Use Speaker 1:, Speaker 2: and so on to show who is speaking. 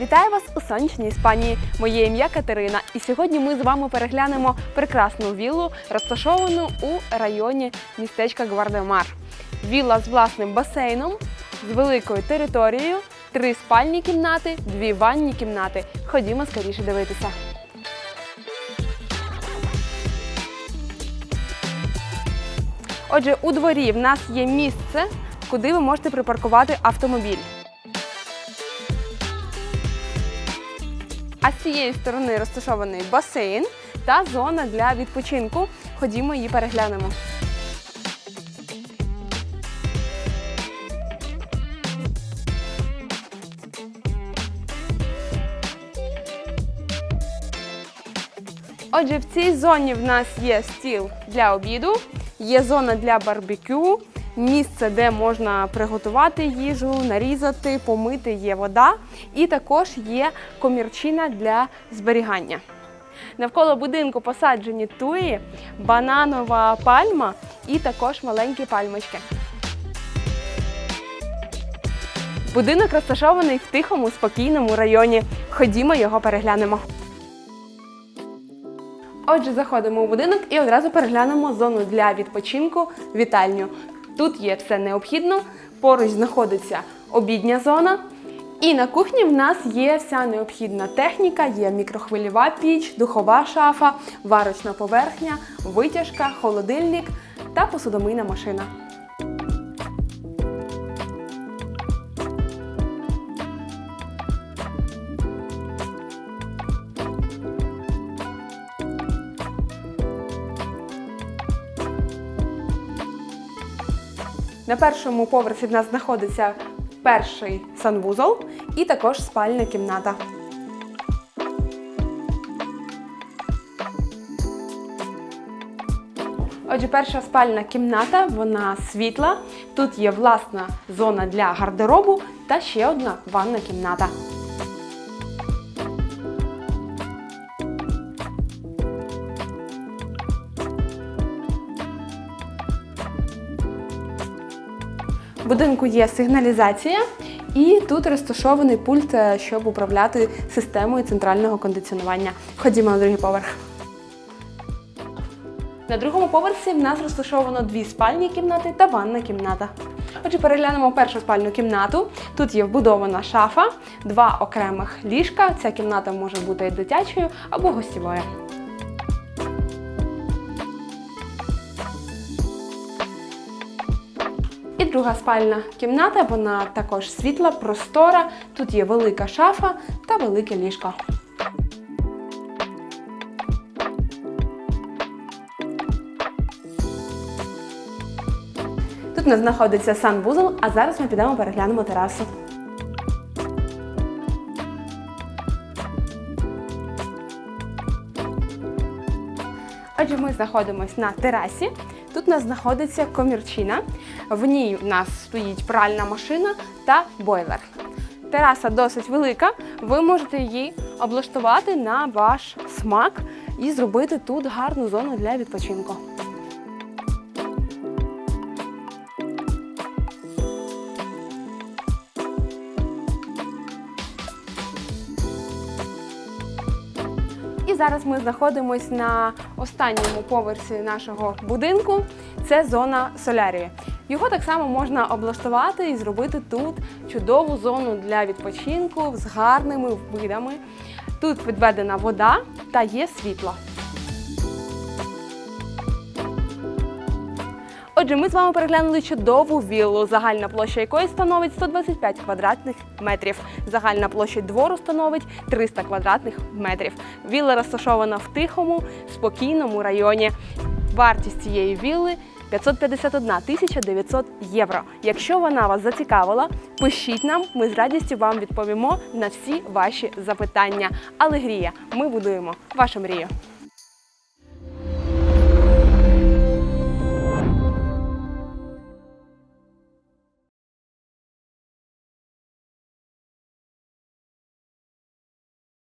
Speaker 1: Вітаю вас у сонячній Іспанії. Моє ім'я Катерина, і сьогодні ми з вами переглянемо прекрасну віллу, розташовану у районі містечка Гвардемар. Вілла з власним басейном, з великою територією, три спальні кімнати, дві ванні кімнати. Ходімо скоріше дивитися. Отже, у дворі в нас є місце, куди ви можете припаркувати автомобіль. А з цієї сторони розташований басейн та зона для відпочинку. Ходімо її переглянемо. Отже, в цій зоні в нас є стіл для обіду, є зона для барбекю, місце, де можна приготувати їжу, нарізати, помити, є вода, і також є комірчина для зберігання. Навколо будинку посаджені туї, бананова пальма і також маленькі пальмочки. Будинок розташований в тихому, спокійному районі. Ходімо його переглянемо. Отже, заходимо у будинок і одразу переглянемо зону для відпочинку вітальню. Тут є все необхідно, поруч знаходиться обідня зона. І на кухні в нас є вся необхідна техніка, є мікрохвильова піч, духова шафа, варочна поверхня, витяжка, холодильник та посудомийна машина. На першому поверсі в нас знаходиться перший санвузол і також спальна кімната. Отже, перша спальна кімната, вона світла. Тут є власна зона для гардеробу та ще одна ванна кімната. В будинку є сигналізація, і тут розташований пульт, е, щоб управляти системою центрального кондиціонування. Ходімо на другий поверх. На другому поверсі в нас розташовано дві спальні кімнати та ванна кімната. Отже, переглянемо першу спальну кімнату. Тут є вбудована шафа, два окремих ліжка. Ця кімната може бути дитячою або гостєвою. Друга спальна кімната, вона також світла, простора. Тут є велика шафа та велике ліжко. Тут у нас знаходиться санвузол, а зараз ми підемо переглянемо терасу. Отже, ми знаходимося на терасі. Тут у нас знаходиться комірчина. В ній у нас стоїть пральна машина та бойлер. Тераса досить велика. Ви можете її облаштувати на ваш смак і зробити тут гарну зону для відпочинку. Зараз ми знаходимося на останньому поверсі нашого будинку. Це зона солярії. Його так само можна облаштувати і зробити тут чудову зону для відпочинку з гарними видами. Тут відведена вода та є світло. Отже, ми з вами переглянули чудову віллу, загальна площа якої становить 125 квадратних метрів. Загальна площа двору становить 300 квадратних метрів. Вілла розташована в тихому, спокійному районі. Вартість цієї вілли 551 тисяча 900 євро. Якщо вона вас зацікавила, пишіть нам, ми з радістю вам відповімо на всі ваші запитання. Алегрія, ми будуємо вашу мрію.